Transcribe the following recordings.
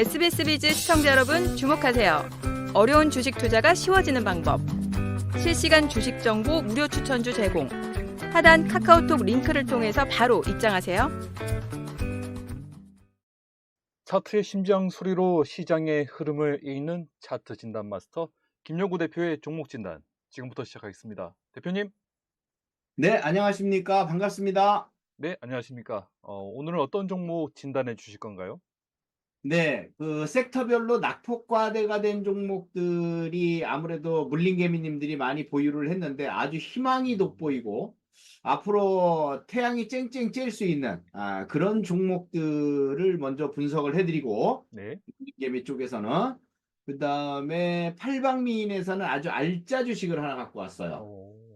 SBS 비즈 시청자 여러분 주목하세요. 어려운 주식 투자가 쉬워지는 방법. 실시간 주식 정보 무료 추천주 제공. 하단 카카오톡 링크를 통해서 바로 입장하세요. 차트의 심장 소리로 시장의 흐름을 읽는 차트 진단 마스터 김영구 대표의 종목 진단 지금부터 시작하겠습니다. 대표님, 네, 안녕하십니까. 반갑습니다. 네 안녕하십니까? 어, 오늘은 어떤 종목 진단해 주실 건가요? 네, 그 섹터별로 낙폭과대가 된 종목들이 아무래도 물린개미님들이 많이 보유를 했는데 아주 희망이 돋보이고 앞으로 태양이 쨍쨍 찔 수 있는 아, 그런 종목들을 먼저 분석을 해드리고 네, 물린개미 쪽에서는 그 다음에 팔방미인에서는 아주 알짜 주식을 하나 갖고 왔어요. 어,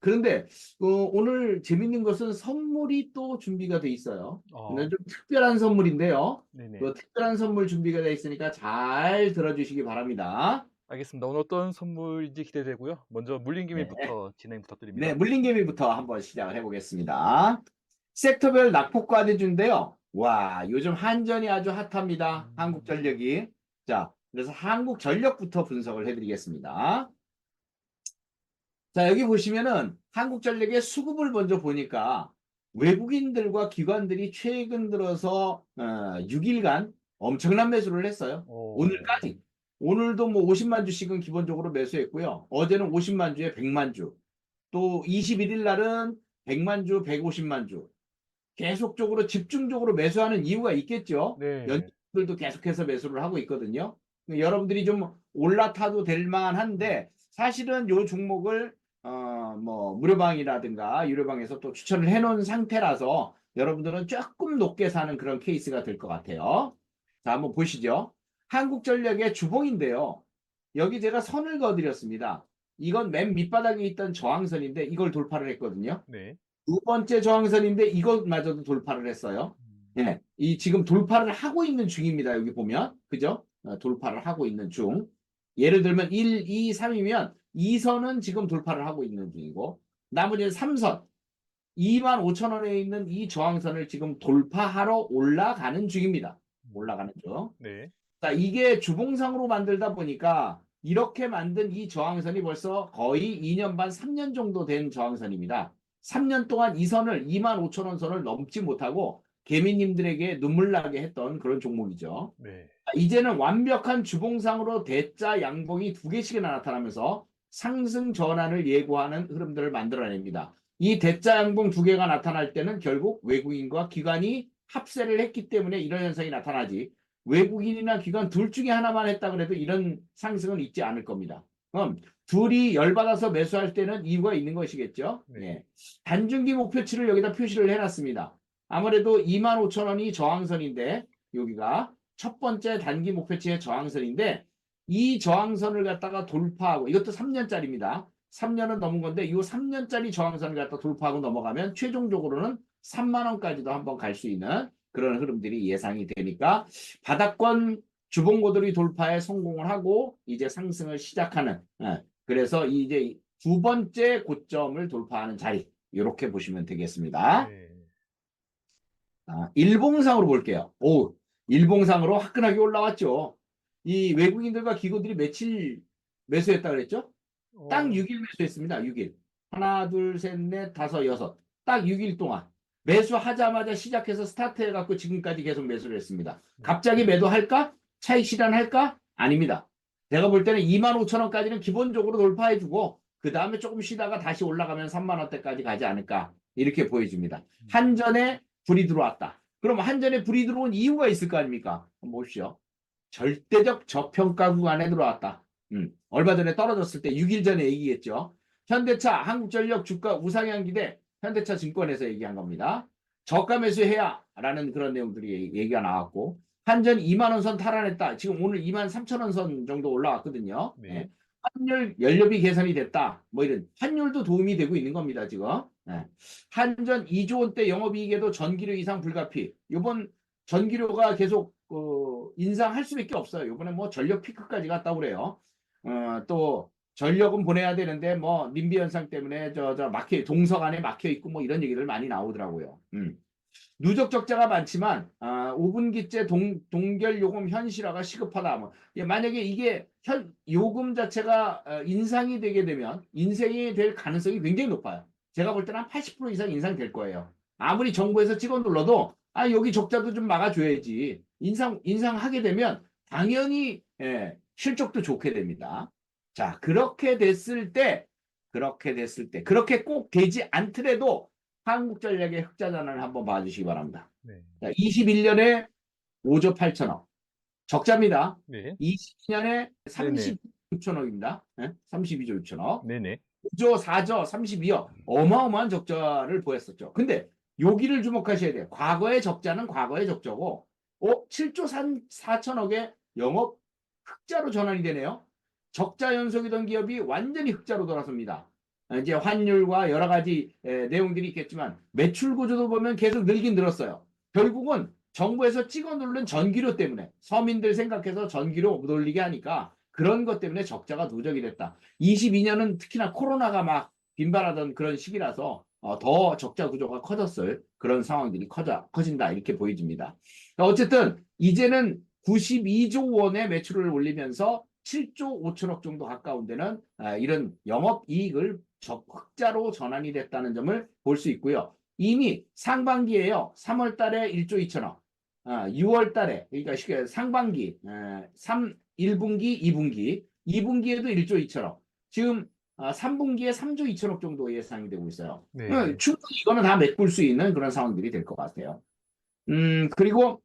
그런데 어, 오늘 재밌는 것은 선물이 또 준비가 돼 있어요. 어, 근데 좀 특별한 선물인데요. 네네, 그 특별한 선물 준비가 돼 있으니까 잘 들어주시기 바랍니다. 알겠습니다. 오늘 어떤 선물인지 기대되고요. 먼저 물린기미부터 진행 부탁드립니다. 네, 물린개미부터 한번 시작을 해보겠습니다. 섹터별 낙폭과대주인데요. 와, 요즘 한전이 아주 핫합니다. 음. 한국전력이. 자, 그래서 한국전력부터 분석을 해드리겠습니다. 자, 여기 보시면은 한국전력의 수급을 먼저 보니까 외국인들과 기관들이 최근 들어서 어, 6일간 엄청난 매수를 했어요. 어, 오늘까지. 오늘도 뭐 50만 주씩은 기본적으로 매수했고요. 어제는 50만 주에 100만 주. 또 21일 날은 100만 주, 150만 주. 계속적으로 집중적으로 매수하는 이유가 있겠죠. 네, 연 들도 계속해서 매수를 하고 있거든요. 여러분들이 좀 올라타도 될 만한데 사실은 요 종목을 어 뭐 무료방이라든가 유료방에서 또 추천을 해놓은 상태라서 여러분들은 조금 높게 사는 그런 케이스가 될 것 같아요. 자 한번 보시죠. 한국전력의 주봉인데요. 여기 제가 선을 그어드렸습니다. 이건 맨 밑바닥에 있던 저항선인데 이걸 돌파를 했거든요. 네, 두 번째 저항선인데 이것마저도 돌파를 했어요. 음, 예, 이 지금 돌파를 하고 있는 중입니다. 여기 보면. 그죠? 어, 돌파를 하고 있는 중. 예를 들면 1, 2, 3이면 2선은 지금 돌파를 하고 있는 중이고 나머지 3선 2만 5천 원에 있는 이 저항선을 지금 돌파하러 올라가는 중입니다. 올라가는 중. 네, 자, 이게 주봉상으로 만들다 보니까 이렇게 만든 이 저항선이 벌써 거의 2년 반, 3년 정도 된 저항선입니다. 3년 동안 이 선을 2만 5천 원 선을 넘지 못하고 개미님들에게 눈물 나게 했던 그런 종목이죠. 네, 자, 이제는 완벽한 주봉상으로 대자 양봉이 두 개씩이나 나타나면서 상승 전환을 예고하는 흐름들을 만들어냅니다. 이 대자 양봉 두 개가 나타날 때는 결국 외국인과 기관이 합세를 했기 때문에 이런 현상이 나타나지 외국인이나 기관 둘 중에 하나만 했다 그래도 이런 상승은 있지 않을 겁니다. 그럼 둘이 열받아서 매수할 때는 이유가 있는 것이겠죠. 네. 예. 단중기 목표치를 여기다 표시를 해놨습니다. 아무래도 25,000원이 저항선인데 여기가 첫 번째 단기 목표치의 저항선인데 이 저항선을 갖다가 돌파하고 이것도 3년짜리입니다. 3년은 넘은 건데 이 3년짜리 저항선을 갖다 돌파하고 넘어가면 최종적으로는 3만 원까지도 한번 갈 수 있는 그런 흐름들이 예상이 되니까 바닥권 주봉고들이 돌파에 성공을 하고 이제 상승을 시작하는 예, 그래서 이제 두 번째 고점을 돌파하는 자리 이렇게 보시면 되겠습니다. 네, 아, 일봉상으로 볼게요. 오, 일봉상으로 화끈하게 올라왔죠. 이 외국인들과 기구들이 며칠 매수했다 그랬죠? 어, 딱 6일 매수했습니다. 6일. 하나, 둘, 셋, 넷, 다섯, 여섯. 딱 6일 동안. 매수하자마자 시작해서 스타트해갖고 지금까지 계속 매수를 했습니다. 갑자기 매도할까? 차익 실현할까? 아닙니다. 제가 볼 때는 2만 5천 원까지는 기본적으로 돌파해주고 그 다음에 조금 쉬다가 다시 올라가면 3만 원대까지 가지 않을까 이렇게 보여집니다. 한전에 불이 들어왔다. 그럼 한전에 불이 들어온 이유가 있을 거 아닙니까? 한번 보십시오. 절대적 저평가 구간에 들어왔다. 음, 얼마 전에 떨어졌을 때 6일 전에 얘기했죠. 현대차, 한국전력 주가 우상향 기 대 현대차 증권에서 얘기한 겁니다. 저가 매수해야 라는 그런 내용들이 얘기- 얘기가 나왔고 한전 2만 원선 탈환했다. 지금 오늘 2만 3천 원선 정도 올라왔거든요. 네. 예. 환율 연료비 개선이 됐다. 뭐 이런 환율도 도움이 되고 있는 겁니다. 지금 예. 한전 2조 원대 영업이익에도 전기료 이상 불가피. 이번 전기료가 계속 어, 인상할 수밖에 없어요. 이번에 뭐 전력 피크까지 갔다 그래요. 어, 또 전력은 보내야 되는데 뭐 님비 현상 때문에 저 저 막혀 동서간에 막혀 있고 뭐 이런 얘기를 많이 나오더라고요. 음. 누적 적자가 많지만 아, 5분기째 동, 동결 요금 현실화가 시급하다. 뭐. 예, 만약에 이게 현, 요금 자체가 어, 인상이 되게 되면 인생이 될 가능성이 굉장히 높아요. 제가 볼 때는 한 80% 이상 인상될 거예요. 아무리 정부에서 찍어 눌러도 아 여기 적자도 좀 막아줘야지. 인상 인상하게 되면 당연히 예, 실적도 좋게 됩니다. 자 그렇게 됐을 때 그렇게 됐을 때 그렇게 꼭 되지 않더라도 한국전략의 흑자 전환을 한번 봐주시기 바랍니다. 네. 자, 21년에 5조 8천억 적자입니다. 네. 22년에 36천억입니다. 예? 32조 6천억. 네네. 9조, 4조, 32억 어마어마한 적자를 보였었죠. 근데 여기를 주목하셔야 돼요. 과거의 적자는 과거의 적자고 어? 7조 4천억의 영업 흑자로 전환이 되네요. 적자 연속이던 기업이 완전히 흑자로 돌아섭니다. 아, 이제 환율과 여러 가지 에, 내용들이 있겠지만 매출 구조도 보면 계속 늘긴 늘었어요. 결국은 정부에서 찍어 누른 전기료 때문에 서민들 생각해서 전기료 돌리게 하니까 그런 것 때문에 적자가 누적이 됐다. 22년은 특히나 코로나가 막 빈발하던 그런 시기라서 어, 더 적자 구조가 커졌을 그런 상황들이 커져, 커진다 이렇게 보여집니다. 그러니까 어쨌든 이제는 92조 원의 매출을 올리면서 7조 5천억 정도 가까운 데는 아, 이런 영업이익을 적- 흑자로 전환이 됐다는 점을 볼 수 있고요. 이미 상반기에요. 3월 달에 1조 2천억, 아, 6월 달에 그러니까 쉽게 상반기, 에, 3, 1분기, 2분기, 2분기에도 1조 2천억. 지금 아, 3분기에 3조 2천억 정도 예상이 되고 있어요. 네. 어, 충분히 이거는 다 메꿀 수 있는 그런 상황들이 될 것 같아요. 음, 그리고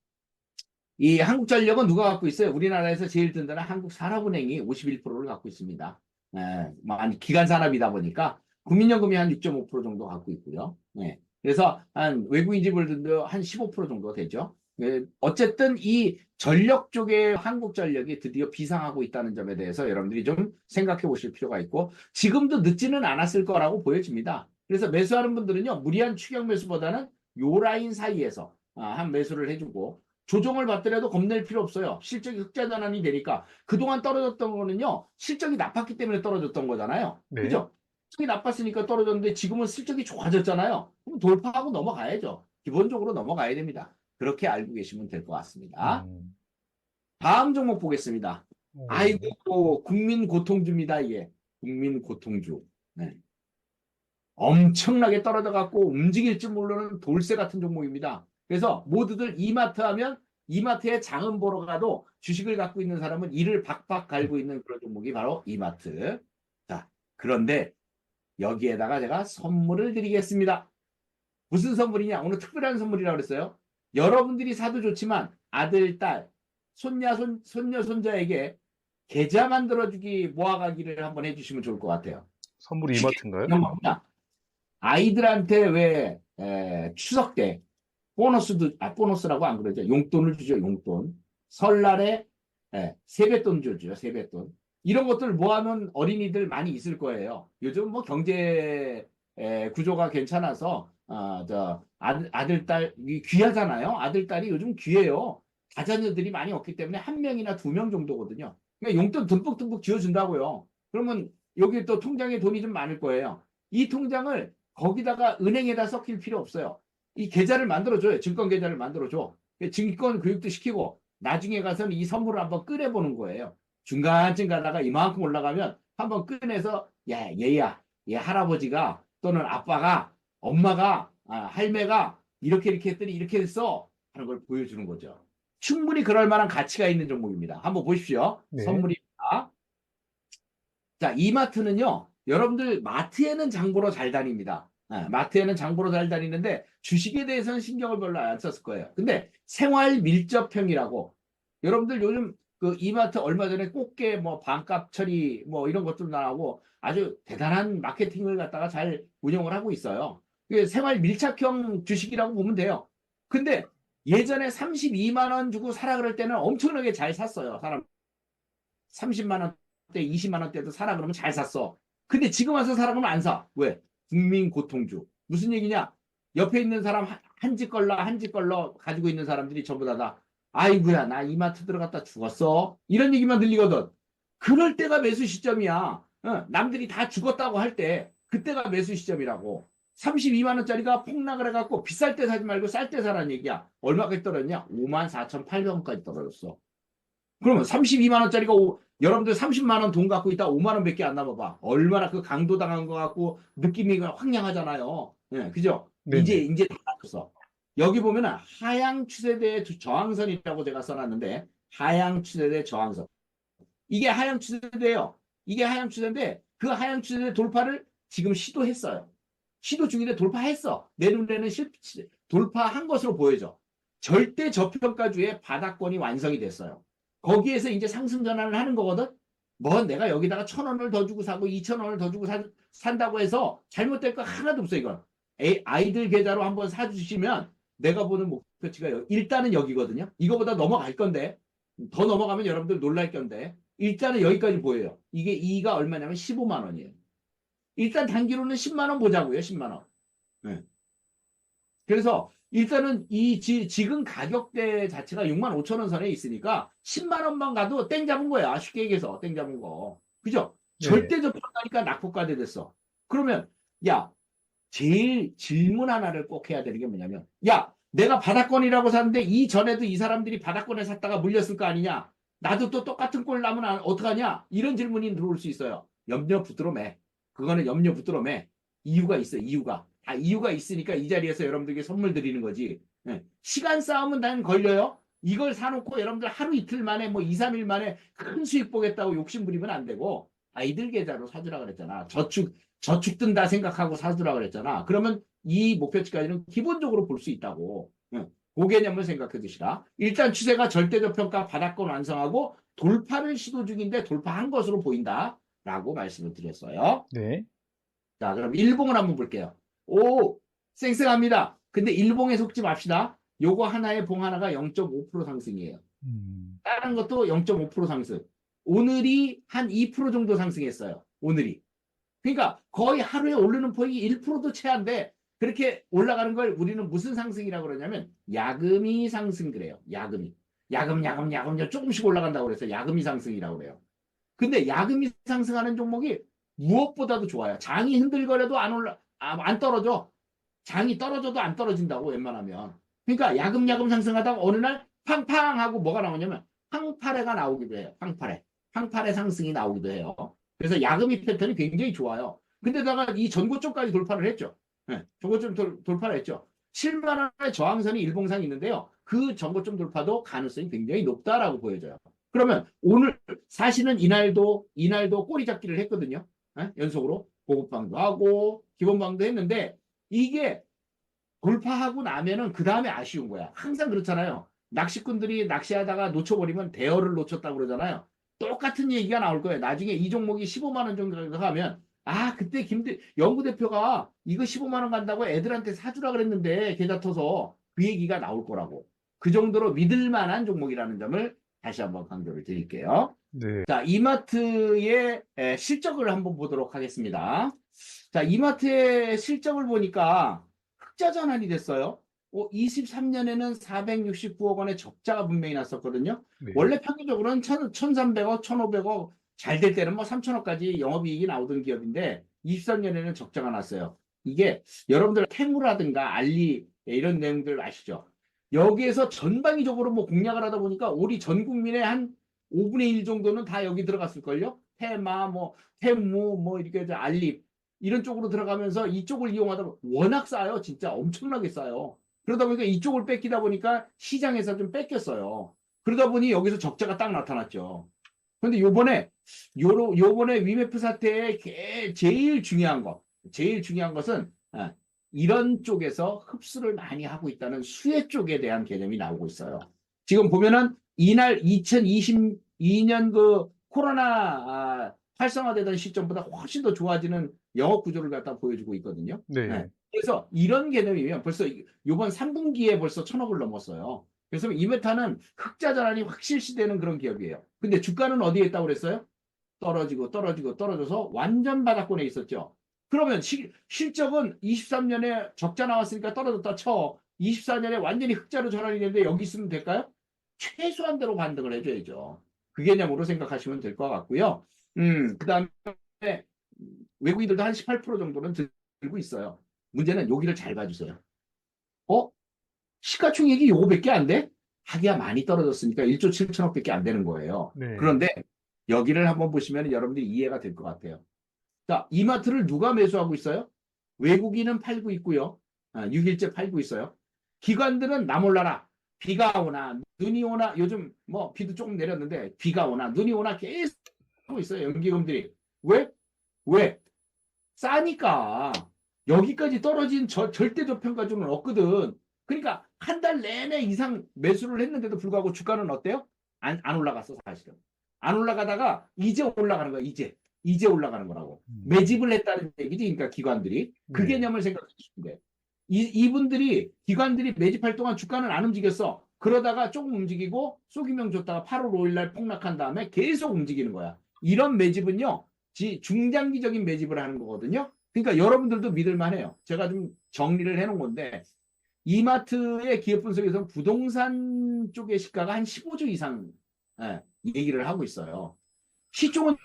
이 한국전력은 누가 갖고 있어요? 우리나라에서 제일 든든한 한국산업은행이 51%를 갖고 있습니다. 예, 뭐 아니, 기간 산업이다 보니까 국민연금이 한 6.5% 정도 갖고 있고요. 예, 그래서 한 외국인 지불들도 한 15% 정도 되죠. 예, 어쨌든 이 전력 쪽에 한국 전력이 드디어 비상하고 있다는 점에 대해서 여러분들이 좀 생각해 보실 필요가 있고 지금도 늦지는 않았을 거라고 보여집니다. 그래서 매수하는 분들은요 무리한 추격 매수보다는 요 라인 사이에서 아, 한 매수를 해주고 조정을 받더라도 겁낼 필요 없어요. 실적이 흑자 전환이 되니까 그동안 떨어졌던 거는요 실적이 나빴기 때문에 떨어졌던 거잖아요. 네. 그죠? 실적이 나빴으니까 떨어졌는데 지금은 실적이 좋아졌잖아요. 그럼 돌파하고 넘어가야죠. 기본적으로 넘어가야 됩니다. 그렇게 알고 계시면 될 것 같습니다. 음. 다음 종목 보겠습니다. 오. 아이고 국민 고통주입니다 이게 국민 고통주 네. 엄청나게 떨어져 갖고 움직일 줄 모르는 돌쇠 같은 종목입니다 그래서 모두들 이마트 하면 이마트에 장은 보러 가도 주식을 갖고 있는 사람은 이를 박박 갈고 있는 그런 종목이 바로 이마트 자 그런데 여기에다가 제가 선물을 드리겠습니다 무슨 선물이냐 오늘 특별한 선물이라고 그랬어요 여러분들이 사도 좋지만 아들 딸 손냐 손 손녀 손자에게 계좌 만들어주기 모아가기를 한번 해주시면 좋을 것 같아요. 선물이 이마트인가요? 아이들한테 왜 에, 추석 때 보너스도 아 보너스라고 안 그러죠. 용돈을 주죠. 용돈. 설날에 에, 세뱃돈 주죠. 세뱃돈. 이런 것들 모아놓은 어린이들 많이 있을 거예요. 요즘 뭐 경제 에, 구조가 괜찮아서 아, 저 아들, 아들 딸이 귀하잖아요. 아들 딸이 요즘 귀해요. 다자녀들이 많이 없기 때문에 한 명이나 두 명 정도거든요. 그러니까 용돈 듬뿍듬뿍 쥐어준다고요. 그러면 여기 또 통장에 돈이 좀 많을 거예요. 이 통장을 거기다가 은행에다 섞일 필요 없어요. 이 계좌를 만들어줘요. 증권 계좌를 만들어줘. 증권 교육도 시키고 나중에 가서는 이 선물을 한번 꺼내보는 거예요. 중간쯤 가다가 이만큼 올라가면 한번 꺼내서 야 얘야 얘 할아버지가 또는 아빠가 엄마가 아, 할매가 이렇게 이렇게 했더니 이렇게 됐어 하는 걸 보여주는 거죠. 충분히 그럴 만한 가치가 있는 종목입니다. 한번 보십시오. 네. 선물입니다. 자, 이마트는요, 여러분들 마트에는 장보러 잘 다닙니다. 아, 마트에는 장보러 잘 다니는데 주식에 대해서는 신경을 별로 안 썼을 거예요. 근데 생활 밀접형이라고 여러분들 요즘 그 이마트 얼마 전에 꽃게 뭐 반값 처리 뭐 이런 것들 나오고 아주 대단한 마케팅을 갖다가 잘 운영을 하고 있어요. 생활 밀착형 주식이라고 보면 돼요. 근데 예전에 32만 원 주고 사라 그럴 때는 엄청나게 잘 샀어요. 사람 30만 원대, 20만 원대도 사라 그러면 잘 샀어. 근데 지금 와서 사라 그러면 안 사. 왜? 국민 고통주. 무슨 얘기냐? 옆에 있는 사람 한 집 걸러 한 집 걸러 가지고 있는 사람들이 전부 다 다 아이고야 나 이마트 들어갔다 죽었어. 이런 얘기만 들리거든. 그럴 때가 매수 시점이야. 어, 남들이 다 죽었다고 할 때 그때가 매수 시점이라고. 32만 원짜리가 폭락을 해갖고 비쌀 때 사지 말고 쌀 때 사라는 얘기야. 얼마까지 떨어졌냐? 5만 4,800원까지 떨어졌어. 그러면 32만 원짜리가 오- 여러분들 30만 원 돈 갖고 있다 5만 원밖에 안 남아봐. 얼마나 그 강도 당한 것 같고 느낌이 황량하잖아요. 예, 그죠? 네네. 이제 이제 다 바뀌었어. 여기 보면 은 하향 추세대 주- 저항선이라고 제가 써놨는데 하향 추세대 저항선. 이게 하향 추세대예요. 이게 하향 추세인데 그 하향 추세대 돌파를 지금 시도했어요. 시도 중인데 돌파했어. 내 눈에는 실, 시- 돌파한 것으로 보여져. 절대 저평가주의 바닥권이 완성이 됐어요. 거기에서 이제 상승 전환을 하는 거거든. 뭐 내가 여기다가 천 원을 더 주고 사고 이천 원을 더 주고 사, 산다고 해서 잘못될 거 하나도 없어 이건. 에, 아이들 계좌로 한번 사주시면 내가 보는 목표치가 여- 일단은 여기거든요. 이거보다 넘어갈 건데 더 넘어가면 여러분들 놀랄 건데 일단은 여기까지 보여요. 이게 이가 얼마냐면 15만 원이에요. 일단 단기로는 10만 원 보자고요. 10만 원. 네. 그래서 일단은 이 지, 지금 가격대 자체가 6만 5천 원 선에 있으니까 10만 원만 가도 땡 잡은 거야. 쉽게 얘기해서 땡 잡은 거. 그죠? 네. 절대 저평가니까 낙폭과대 됐어. 그러면 야 제일 질문 하나를 꼭 해야 되는 게 뭐냐면 야 내가 바닥권이라고 샀는데 이 전에도 이 사람들이 바닥권에 샀다가 물렸을 거 아니냐 나도 또 똑같은 꼴 나면 안- 어떡하냐 이런 질문이 들어올 수 있어요 염려 붙들어 매 그거는 염려 붙들어 매 이유가 있어 이유가 아 이유가 있으니까 이 자리에서 여러분들에게 선물 드리는 거지 예. 시간 싸움은 난 걸려요 이걸 사놓고 여러분들 하루 이틀 만에 뭐 2, 3일 만에 큰 수익 보겠다고 욕심 부리면 안 되고 아이들 계좌로 사주라 그랬잖아 저축 저축 뜬다 생각하고 사주라 그랬잖아. 그러면 이 목표치까지는 기본적으로 볼 수 있다고. 응. 그 개념을 생각해 두시라. 일단 추세가 절대적 평가 바닥권 완성하고 돌파를 시도 중인데 돌파한 것으로 보인다. 라고 말씀을 드렸어요. 네. 자, 그럼 일봉을 한번 볼게요. 오, 쌩쌩합니다. 근데 일봉에 속지 맙시다. 요거 하나에 봉 하나가 0.5% 상승이에요. 음, 다른 것도 0.5% 상승. 오늘이 한 2% 정도 상승했어요. 오늘이. 그러니까 거의 하루에 오르는 폭이 1%도 채 안 돼. 그렇게 올라가는 걸 우리는 무슨 상승이라고 그러냐면 야금이 상승 그래요. 야금이. 야금 야금 야금 조금씩 올라간다고 그래서 야금이 상승이라고 그래요. 근데 야금이 상승하는 종목이 무엇보다도 좋아요. 장이 흔들거려도 안 올라 아, 안 떨어져. 장이 떨어져도 안 떨어진다고 웬만하면. 그러니까 야금야금 상승하다가 어느 날 팡팡 하고 뭐가 나오냐면 황파래가 나오기도 해요. 황파래. 황파래 상승이 나오기도 해요. 그래서 야금이 패턴이 굉장히 좋아요. 근데다가 이 전고점까지 돌파를 했죠. 네, 전고점 돌, 돌파를 했죠. 7만 원의 저항선이 일봉상 있는데요. 그 전고점 돌파도 가능성이 굉장히 높다라고 보여져요. 그러면 오늘 사실은 이날도 이날도 꼬리 잡기를 했거든요. 예? 연속으로 고급방도 하고 기본방도 했는데 이게 돌파하고 나면은 그 다음에 아쉬운 거야. 항상 그렇잖아요. 낚시꾼들이 낚시하다가 놓쳐버리면 대어를 놓쳤다고 그러잖아요. 똑같은 얘기가 나올 거예요. 나중에 이 종목이 15만 원 정도 가면 아 그때 김대 연구 대표가 이거 15만 원 간다고 애들한테 사주라 그랬는데 계좌 터서 그 얘기가 나올 거라고. 그 정도로 믿을 만한 종목이라는 점을 다시 한번 강조를 드릴게요. 네. 자, 이마트의 에, 실적을 한번 보도록 하겠습니다. 자, 이마트의 실적을 보니까 흑자 전환이 됐어요. 어, 23년에는 469억 원의 적자가 분명히 났었거든요. 네. 원래 평균적으로는 1 1,300억, 1,500억, 잘 될 때는 뭐 3천억까지 영업이익이 나오던 기업인데 23년에는 적자가 났어요. 이게 여러분들 테무라든가 알리 이런 내용들 아시죠? 여기에서 전방위적으로 뭐 공략을 하다 보니까 우리 전 국민의 한 5분의 1 정도는 다 여기 들어갔을걸요? 테마, 뭐, 테무, 뭐, 이렇게 알립, 이런 쪽으로 들어가면서 이쪽을 이용하다 보면 워낙 싸요. 진짜 엄청나게 싸요. 그러다 보니까 이쪽을 뺏기다 보니까 시장에서 좀 뺏겼어요. 그러다 보니 여기서 적자가 딱 나타났죠. 근데 요번에, 요로, 요번에 위메프 사태의 게- 제일 중요한 것, 제일 중요한 것은, 아, 이런 쪽에서 흡수를 많이 하고 있다는 수혜 쪽에 대한 개념이 나오고 있어요. 지금 보면은 이날 2022년 그 코로나 아, 활성화되던 시점보다 훨씬 더 좋아지는 영업 구조를 갖다 보여주고 있거든요. 네. 네. 그래서 이런 개념이면 벌써 이번 3분기에 벌써 천억을 넘었어요. 그래서 이메타는 흑자 전환이 확 실시되는 그런 기업이에요. 근데 주가는 어디에 있다고 그랬어요? 떨어지고 떨어지고 떨어져서 완전 바닥권에 있었죠. 그러면 시- 실적은 23년에 적자 나왔으니까 떨어졌다 쳐. 24년에 완전히 흑자로 전환이 되는데 여기 있으면 될까요? 최소한대로 반등을 해줘야죠. 그 개념으로 생각하시면 될 것 같고요. 음, 그 다음에 외국인들도 한 18% 정도는 들고 있어요. 문제는 여기를 잘 봐주세요. 어? 시가총액이 요거밖에 안 돼? 하기야 많이 떨어졌으니까 1조 7천억밖에 안 되는 거예요. 네. 그런데 여기를 한번 보시면 여러분들이 이해가 될 것 같아요. 자, 이마트를 누가 매수하고 있어요? 외국인은 팔고 있고요. 아, 6일째 팔고 있어요. 기관들은 나 몰라라. 비가 오나 눈이 오나 요즘 뭐 비도 조금 내렸는데 비가 오나 눈이 오나 계속 하고 있어요. 연기금들이. 왜? 왜? 싸니까 여기까지 떨어진 저, 절대 저평 가지고는 없거든. 그러니까 한 달 내내 이상 매수를 했는데도 불구하고 주가는 어때요? 안, 안 올라갔어 사실은. 안 올라가다가 이제 올라가는 거야 이제. 이제 올라가는 거라고. 음. 매집을 했다는 얘기지. 그러니까 기관들이. 그 네. 개념을 생각해 주시면 돼. 이, 이분들이, 기관들이 매집할 동안 주가는 안 움직였어. 그러다가 조금 움직이고 쏘기명 줬다가 8월 5일 날 폭락한 다음에 계속 움직이는 거야. 이런 매집은요, 지, 중장기적인 매집을 하는 거거든요. 그러니까 여러분들도 믿을만 해요. 제가 좀 정리를 해놓은 건데, 이마트의 기업 분석에서는 부동산 쪽의 시가가 한 15조 이상 예, 얘기를 하고 있어요. 시총은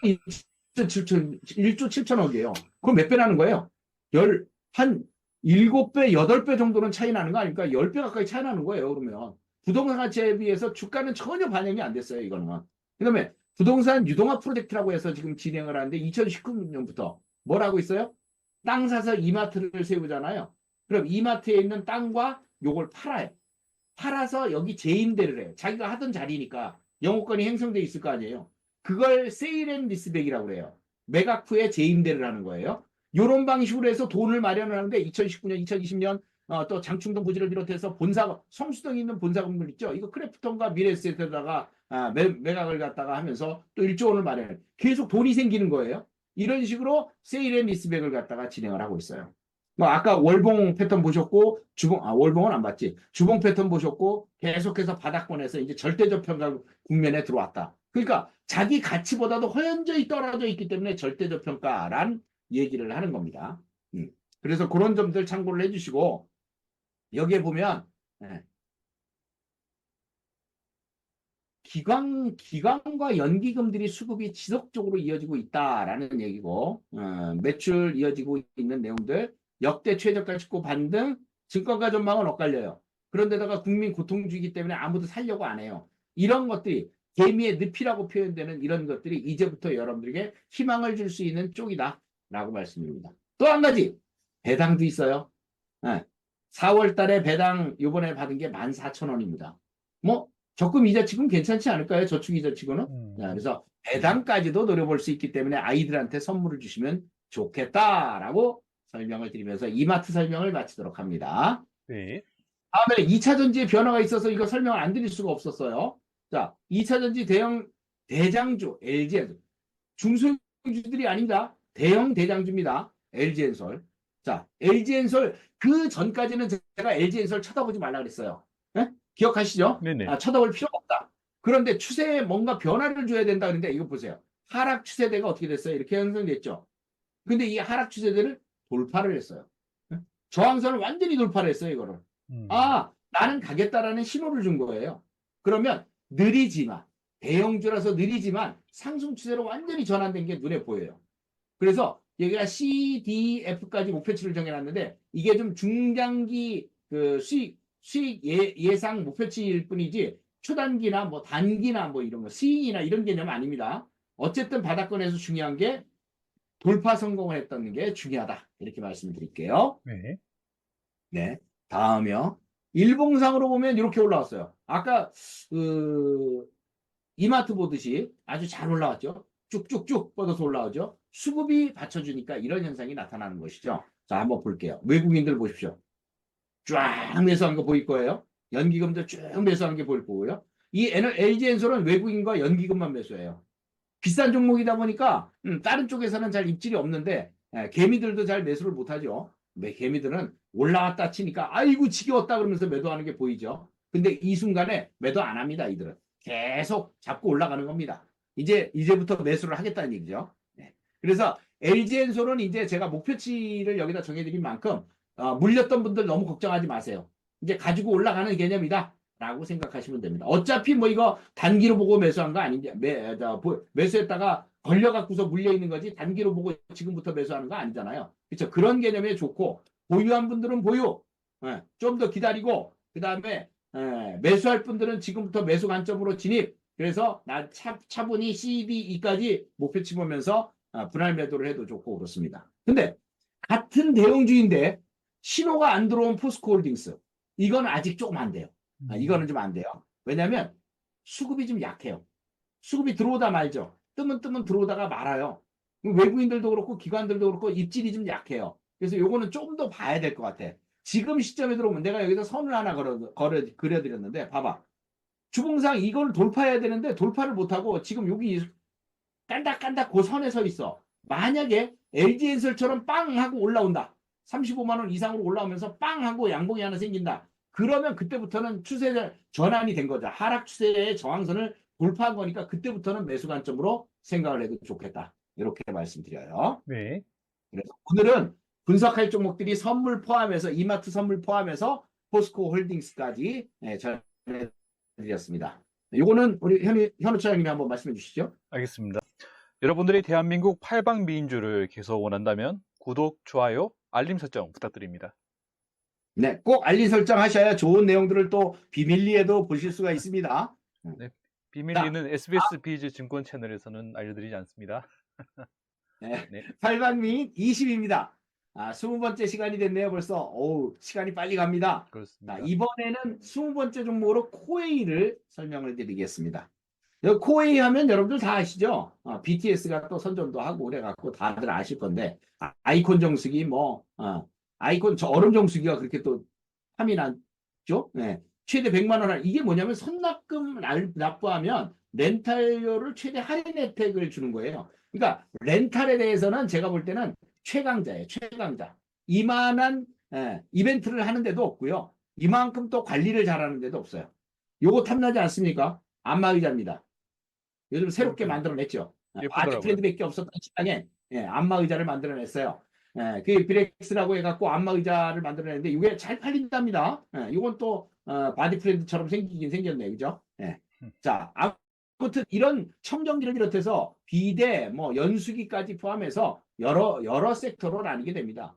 1조 7천억이에요. 그럼 몇 배 나는 거예요? 열, 한 7배, 8배 정도는 차이 나는 거 아닙니까? 10배 가까이 차이 나는 거예요, 그러면. 부동산 가치에 비해서 주가는 전혀 반영이 안 됐어요, 이거는. 그 다음에 부동산 유동화 프로젝트라고 해서 지금 진행을 하는데 2019년부터 뭘 하고 있어요? 땅 사서 이마트를 세우잖아요. 그럼 이마트에 있는 땅과 요걸 팔아요. 팔아서 여기 재임대를 해요. 자기가 하던 자리니까 영업권이 형성돼 있을 거 아니에요. 그걸 세일앤 리스백이라고 그래요. 매각 후에 재임대를 하는 거예요. 요런 방식으로 해서 돈을 마련하는데 2019년, 2020년 어, 또 장충동 부지를 비롯해서 본사 성수동에 있는 본사 건물 있죠. 이거 크래프톤과 미래에셋에다가 아, 매, 매각을 갖다가 하면서 또 1조 원을 마련. 계속 돈이 생기는 거예요. 이런 식으로 세일앤 리스백을 갖다가 진행을 하고 있어요. 뭐 아까 월봉 패턴 보셨고 주봉 아 월봉은 안 봤지. 주봉 패턴 보셨고 계속해서 바닥권에서 이제 절대저평가 국면에 들어왔다. 그러니까 자기 가치보다도 허연저히 떨어져 있기 때문에 절대저평가란 얘기를 하는 겁니다. 음. 그래서 그런 점들 참고를 해주시고 여기에 보면 예. 기관 기관과 연기금들이 수급이 지속적으로 이어지고 있다라는 얘기고 어, 매출 이어지고 있는 내용들 역대 최저가 찍고 반등 증권가 전망은 엇갈려요. 그런데다가 국민 고통주기 때문에 아무도 살려고 안 해요. 이런 것들이 개미의 늪이라고 표현되는 이런 것들이 이제부터 여러분들에게 희망을 줄 수 있는 쪽이다 라고 말씀드립니다. 또 한 가지 배당도 있어요. 예. 4월 달에 배당 요번에 받은 게 14,000원입니다. 뭐 적금 이자 치고는 괜찮지 않을까요? 저축 이자 치고는? 음. 자, 그래서 배당까지도 노려볼 수 있기 때문에 아이들한테 선물을 주시면 좋겠다라고 설명을 드리면서 이마트 설명을 마치도록 합니다. 네. 다음에 2차 전지의 변화가 있어서 이거 설명을 안 드릴 수가 없었어요. 자, 2차 전지 대형 대장주 LG엔솔 중소형주들이 아닙니다. 대형 대장주입니다. LG엔솔. 자, LG엔솔 그 전까지는 제가 LG엔솔 쳐다보지 말라 그랬어요. 예? 기억하시죠? 네네. 아, 쳐다볼 필요가 없다. 그런데 추세에 뭔가 변화를 줘야 된다 그런데 이거 보세요. 하락 추세대가 어떻게 됐어요? 이렇게 형성됐죠. 근데 이 하락 추세대를 돌파를 했어요. 예? 저항선을 완전히 돌파를 했어요, 이거를. 음. 아, 나는 가겠다라는 신호를 준 거예요. 그러면 느리지만, 대형주라서 느리지만 상승 추세로 완전히 전환된 게 눈에 보여요. 그래서 여기가 C, D, F까지 목표치를 정해놨는데 이게 좀 중장기 그 수익, 수익 예, 예상 목표치일 뿐이지 초단기나 뭐 단기나 뭐 이런 거, 스윙이나 이런 개념 아닙니다. 어쨌든 바닥권에서 중요한 게 돌파 성공을 했다는 게 중요하다. 이렇게 말씀드릴게요. 네. 네. 다음이요. 일봉상으로 보면 이렇게 올라왔어요. 아까 그 이마트 보듯이 아주 잘 올라왔죠. 쭉쭉쭉 뻗어서 올라오죠. 수급이 받쳐주니까 이런 현상이 나타나는 것이죠. 자, 한번 볼게요. 외국인들 보십시오. 쫙 매수한 거 보일 거예요. 연기금도 쭉 매수한 게 보일 거고요. 이 LG엔솔은 외국인과 연기금만 매수해요. 비싼 종목이다 보니까 음, 다른 쪽에서는 잘 입질이 없는데 예, 개미들도 잘 매수를 못하죠. 매- 개미들은 올라왔다 치니까 아이고 지겨웠다 그러면서 매도하는 게 보이죠. 근데 이 순간에 매도 안 합니다. 이들은 계속 잡고 올라가는 겁니다. 이제 이제부터 매수를 하겠다는 얘기죠. 네. 그래서 LG엔솔은 이제 제가 목표치를 여기다 정해드린 만큼 어, 물렸던 분들 너무 걱정하지 마세요. 이제 가지고 올라가는 개념이다. 라고 생각하시면 됩니다. 어차피 뭐 이거 단기로 보고 매수한 거 아니냐. 매, 매수했다가 걸려갖고서 물려 있는 거지 단기로 보고 지금부터 매수하는 거 아니잖아요. 그렇죠. 그런 개념에 좋고 보유한 분들은 보유. 좀더 기다리고 그 다음에 매수할 분들은 지금부터 매수 관점으로 진입. 그래서 나 차, 차분히 CDE까지 목표 치 보면서 아, 분할 매도를 해도 좋고 그렇습니다. 근데 같은 대형주인데 신호가 안 들어온 포스코홀딩스 이건 아직 조금 안 돼요. 아, 이거는 좀 안 돼요. 왜냐하면 수급이 좀 약해요. 수급이 들어오다 말죠. 뜨면 뜨면 들어오다가 말아요. 외국인들도 그렇고 기관들도 그렇고 입질이 좀 약해요. 그래서 요거는 좀 더 봐야 될 것 같아. 지금 시점에 들어오면 내가 여기서 선을 하나 걸어, 걸어 그려드렸는데 봐봐. 주봉상 이걸 돌파해야 되는데 돌파를 못하고 지금 여기 깐닥깐닥 그 선에 서 있어. 만약에 LG엔설처럼 빵 하고 올라온다. 35만 원 이상으로 올라오면서 빵 하고 양봉이 하나 생긴다. 그러면 그때부터는 추세 전환이 된 거죠. 하락 추세의 저항선을 돌파한 거니까 그때부터는 매수 관점으로 생각을 해도 좋겠다. 이렇게 말씀드려요. 네. 그래서 오늘은 분석할 종목들이 선물 포함해서 이마트 선물 포함해서 포스코 홀딩스까지 네, 전해드렸습니다. 이거는 우리 현우, 현우 차장님이 한번 말씀해 주시죠. 알겠습니다. 여러분들이 대한민국 팔방 미인주를 계속 원한다면 구독, 좋아요, 알림 설정 부탁드립니다. 네, 꼭 알림 설정하셔야 좋은 내용들을 또 비밀리에도 보실 수가 있습니다. 비밀리는 SBS 비즈 증권 채널에서는 알려드리지 않습니다. 네. 네. 팔방민 20입니다. 아, 20번째 시간이 됐네요, 벌써. 어우, 시간이 빨리 갑니다. 그렇습니다. 자, 이번에는 20번째 종목으로 코웨이를 설명을 드리겠습니다. 코웨이 하면 여러분들 다 아시죠? 어, BTS가 또 선전도 하고 그래갖고 다들 아실 건데, 아, 아이콘 정수기, 뭐, 어, 아이콘 저 얼음 정수기가 그렇게 또 탐이 났죠? 네. 최대 100만 원, 할- 이게 뭐냐면 선납금 날- 납부하면 렌탈료를 최대 할인 혜택을 주는 거예요. 그러니까 렌탈에 대해서는 제가 볼 때는 최강자예요. 최강자. 이만한 예, 이벤트를 하는 데도 없고요. 이만큼 또 관리를 잘하는 데도 없어요. 요거 탐나지 않습니까? 안마의자입니다. 요즘 새롭게 음, 만들어냈죠. 예쁘더라고요. 바디프렌드밖에 없었던 시장에 예, 안마의자를 만들어냈어요. 예, 그 비렉스라고 해갖고 안마의자를 만들어냈는데 이게 잘 팔린답니다. 예, 이건 또 어, 바디 프렌드처럼 생기긴 생겼네, 그죠? 예. 음. 자, 아무튼 이런 청정기를 비롯해서 비대, 뭐 연수기까지 포함해서 여러 여러 섹터로 나뉘게 됩니다.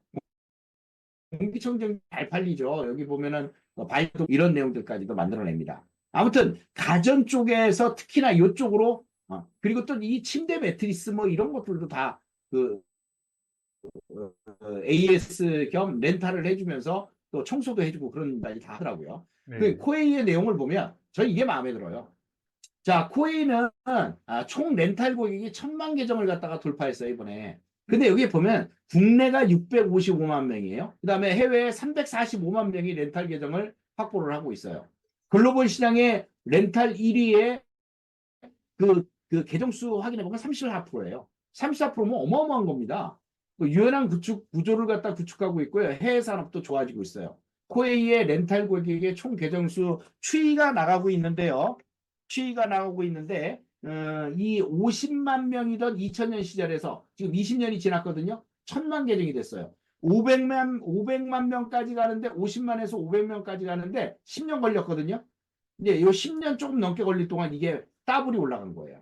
공기청정기 잘 팔리죠. 여기 보면은 뭐 발도 이런 내용들까지도 만들어냅니다. 아무튼 가전 쪽에서 특히나 이쪽으로 어, 그리고 또 이 침대 매트리스 뭐 이런 것들도 다그 AS 겸 렌탈을 해주면서 또 청소도 해주고 그런 말이 다 하더라고요. 네. 그 코웨이의 내용을 보면 저는 이게 마음에 들어요. 자, 코웨이는 아, 총 렌탈 고객이 천만 계정을 갖다가 돌파했어요, 이번에. 근데 여기 보면 국내가 655만 명이에요. 그 다음에 해외에 345만 명이 렌탈 계정을 확보를 하고 있어요. 글로벌 시장의 렌탈 1위에 그, 그 계정수 확인해보면 34%예요. 34%면 어마어마한 겁니다. 그 유연한 구축, 구조를 갖다 구축하고 있고요. 해외 산업도 좋아지고 있어요. 코웨이의 렌탈 고객의 총 계정수 추이가 나가고 있는데요. 추이가 나오고 있는데 어, 이 50만 명이던 2000년 시절에서 지금 20년이 지났거든요. 1000만 계정이 됐어요. 500만 500만 명까지 가는데 50만에서 500명까지 가는데 10년 걸렸거든요. 이제 요 10년 조금 넘게 걸릴 동안 이게 더블이 올라간 거예요.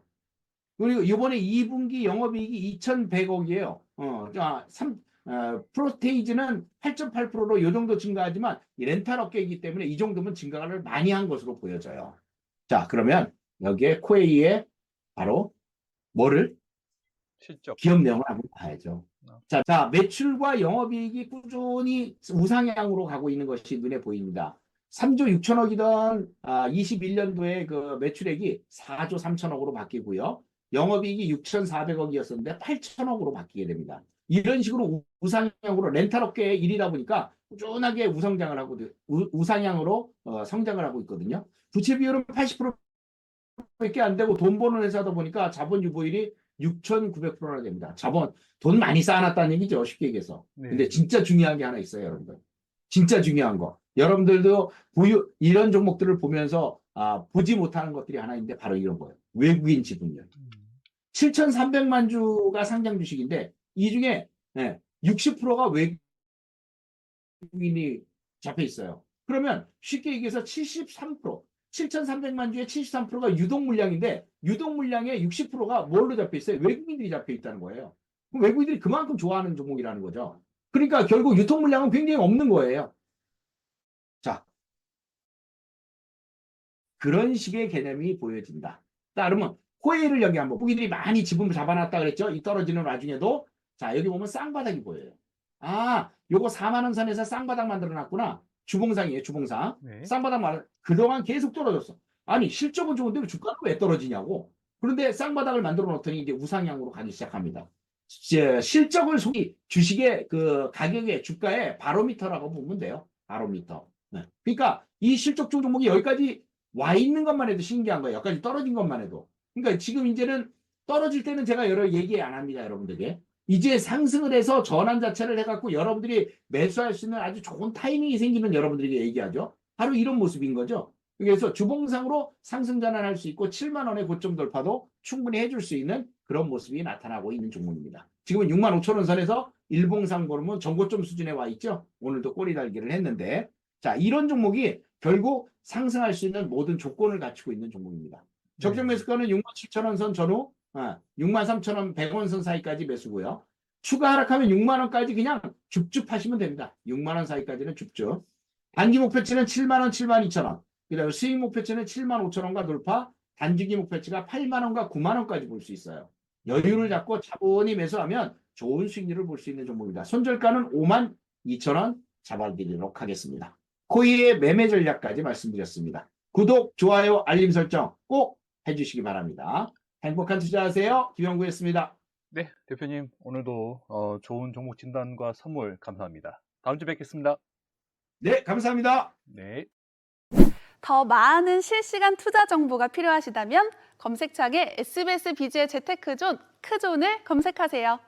그리고 이번에 2분기 영업이익이 2,100억이에요. 어, 자, 3, 어, 프로테이즈는 8.8%로 이 정도 증가하지만 이 렌탈 업계이기 때문에 이 정도면 증가를 많이 한 것으로 보여져요. 자, 그러면 여기에 코웨이의 바로 뭐를 실적. 기업 내용을 한번 봐야죠. 어. 자, 자, 매출과 영업이익이 꾸준히 우상향으로 가고 있는 것이 눈에 보입니다. 3조 6천억이던 아, 21년도에 그 매출액이 4조 3천억으로 바뀌고요. 영업이익이 6,400억이었었는데 8천억으로 바뀌게 됩니다. 이런 식으로 우- 우상향으로 렌탈 업계의 일이다 보니까 꾸준하게 우성장을 하고 우, 우상향으로 어, 성장을 하고 있거든요. 부채 비율은 80% 밖에 안 되고 돈 버는 회사다 보니까 자본 유보율이 6,900%나 됩니다. 자본 돈 많이 쌓아놨다는 얘기죠. 쉽게 얘기해서. 네. 근데 진짜 중요한 게 하나 있어요, 여러분들. 진짜 중요한 거. 여러분들도 보유 이런 종목들을 보면서 아, 보지 못하는 것들이 하나 있는데 바로 이런 거예요. 외국인 지분율. 음. 7,300만 주가 상장 주식인데 이 중에 60%가 외국인이 잡혀 있어요. 그러면 쉽게 얘기해서 73%, 7,300만 주의 73%가 유동 물량인데 유동 물량의 60%가 뭘로 잡혀 있어요? 외국인들이 잡혀 있다는 거예요. 그럼 외국인들이 그만큼 좋아하는 종목이라는 거죠. 그러니까 결국 유통 물량은 굉장히 없는 거예요. 자, 그런 식의 개념이 보여진다. 자, 그러면 코에를 여기 한번 포기들이 많이 지분을 잡아놨다 그랬죠? 이 떨어지는 와중에도 자 여기 보면 쌍바닥이 보여요. 아, 요거 4만 원 선에서 쌍바닥 만들어놨구나. 주봉상이에요, 주봉상. 네. 쌍바닥 말 그동안 계속 떨어졌어. 아니 실적은 좋은데 왜 주가는 왜 떨어지냐고. 그런데 쌍바닥을 만들어 놓더니 이제 우상향으로 가기 시작합니다. 이제 실적을 속이 주식의 그 가격의 주가의 바로미터라고 보면 돼요. 바로미터. 네. 그러니까 이 실적 중 종목이 여기까지 와 있는 것만 해도 신기한 거예요. 여기까지 떨어진 것만 해도. 그러니까 지금 이제는 떨어질 때는 제가 여러 얘기 안 합니다, 여러분들에게. 이제 상승을 해서 전환 자체를 해갖고 여러분들이 매수할 수 있는 아주 좋은 타이밍이 생기면 여러분들에게 얘기하죠. 바로 이런 모습인 거죠. 그래서 주봉상으로 상승 전환할 수 있고 7만 원의 고점 돌파도 충분히 해줄 수 있는 그런 모습이 나타나고 있는 종목입니다. 지금은 6만 5천 원 선에서 일봉상 보면 전고점 수준에 와 있죠. 오늘도 꼬리 달기를 했는데 자 이런 종목이 결국 상승할 수 있는 모든 조건을 갖추고 있는 종목입니다. 적정 네. 매수가는 6만 7천 원 선 전후, 아, 6만 3천 원 100원 선 사이까지 매수고요. 추가 하락하면 6만 원까지 그냥 줍줍 하시면 됩니다. 6만 원 사이까지는 줍줍. 단기 목표치는 7만 원, 7만 2천 원. 그다음에 수익 목표치는 7만 5천 원과 돌파. 단기기 목표치가 8만 원과 9만 원까지 볼 수 있어요. 여유를 잡고 차분히 매수하면 좋은 수익률을 볼 수 있는 종목입니다. 손절가는 5만 2천 원 잡아드리도록 하겠습니다. 코이의 매매 전략까지 말씀드렸습니다. 구독, 좋아요, 알림 설정 꼭 해주시기 바랍니다. 행복한 투자하세요. 김영구였습니다. 네, 대표님 오늘도 어, 좋은 종목 진단과 선물 감사합니다. 다음 주에 뵙겠습니다. 네, 감사합니다. 네. 더 많은 실시간 투자 정보가 필요하시다면 검색창에 SBS 비즈의 재테크존 크존을 검색하세요.